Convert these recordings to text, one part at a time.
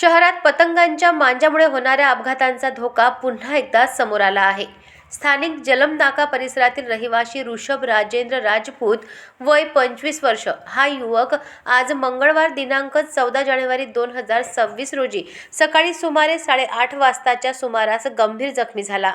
शहरात पतंगांच्या मांजामुळे होणाऱ्या अपघातांचा धोका पुन्हा एकदा समोर आला आहे. स्थानिक जलम नाका परिसरातील रहिवासी ऋषभ राजेंद्र राजपूत वय पंचवीस वर्ष. हा युवक आज मंगळवार दिनांक चौदा जानेवारी दोन हजार सव्वीस रोजी सकाळी सुमारे साडेआठ वाजताच्या सुमारास गंभीर जखमी झाला.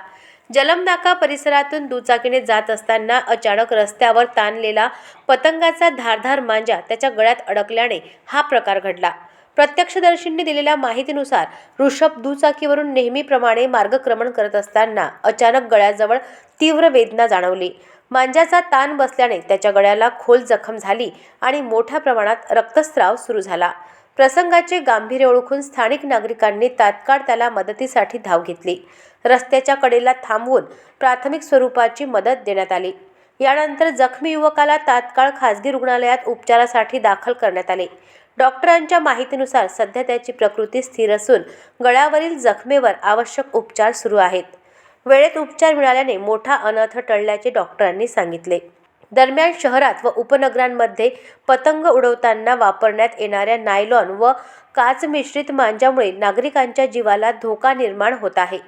जलमनाका परिसरातून दुचाकीने जात असताना अचानक रस्त्यावर ताणलेला पतंगाचा धारधार मांजा त्याच्या गळ्यात अडकल्याने हा प्रकार घडला. प्रत्यक्षदर्शींनी दिलेल्या माहितीनुसार ऋषभ दुचाकीवरून नेहमीप्रमाणे मार्गक्रमण करत असताना अचानक गळ्याजवळ तीव्र वेदना जाणवली. मांजाचा ताण बसल्याने त्याच्या गळ्याला खोल जखम झाली आणि मोठ्या प्रमाणात रक्तस्राव सुरू झाला. प्रसंगाचे गांभीर्य ओळखून स्थानिक नागरिकांनी तात्काळ त्याला मदतीसाठी धाव घेतली. रस्त्याच्या कडेला थांबवून प्राथमिक स्वरूपाची मदत देण्यात आली. यानंतर जखमी युवकाला तात्काळ खासगी रुग्णालयात उपचारासाठी दाखल करण्यात आले. डॉक्टरांच्या माहितीनुसार सध्या त्याची प्रकृती स्थिर असून गळ्यावरील जखमेवर आवश्यक उपचार सुरू आहेत. वेळेत उपचार मिळाल्याने मोठा अनर्थ टळल्याचे डॉक्टरांनी सांगितले. दरम्यान शहरात व उपनगरांमध्ये पतंग उडवताना वापरण्यात येणाऱ्या नायलॉन व काच मिश्रित मांजामुळे नागरिकांच्या जीवाला धोका निर्माण होत आहे.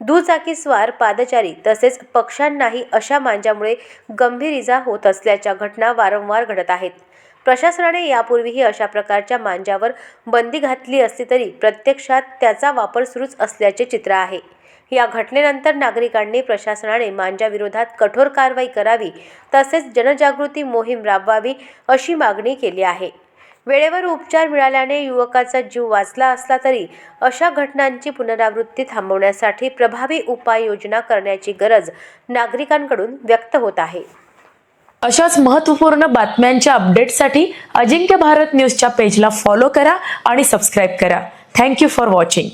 दुचाकीस्वार पादचारी तसेच पक्ष्यांनाही अशा मांजामुळे गंभीर इजा होत असल्याच्या घटना वारंवार घडत आहेत. प्रशासनाने यापूर्वीही अशा प्रकारच्या मांजावर बंदी घातली असली तरी प्रत्यक्षात त्याचा वापर सुरूच असल्याचे चित्र आहे. या घटनेनंतर नागरिकांनी प्रशासनाने मांजाविरोधात कठोर कारवाई करावी तसेच जनजागृती मोहीम राबवावी अशी मागणी केली आहे. वेळेवर उपचार मिळाल्याने युवकाचा जीव वाचला असला तरी अशा घटनांची पुनरावृत्ती थांबवण्यासाठी प्रभावी उपाययोजना करण्याची गरज नागरिकांकडून व्यक्त होत आहे. अशाच महत्त्वपूर्ण बातम्यांच्या अपडेटसाठी अजिंक्य भारत न्यूजच्या पेजला फॉलो करा आणि सबस्क्राईब करा. Thank you for watching.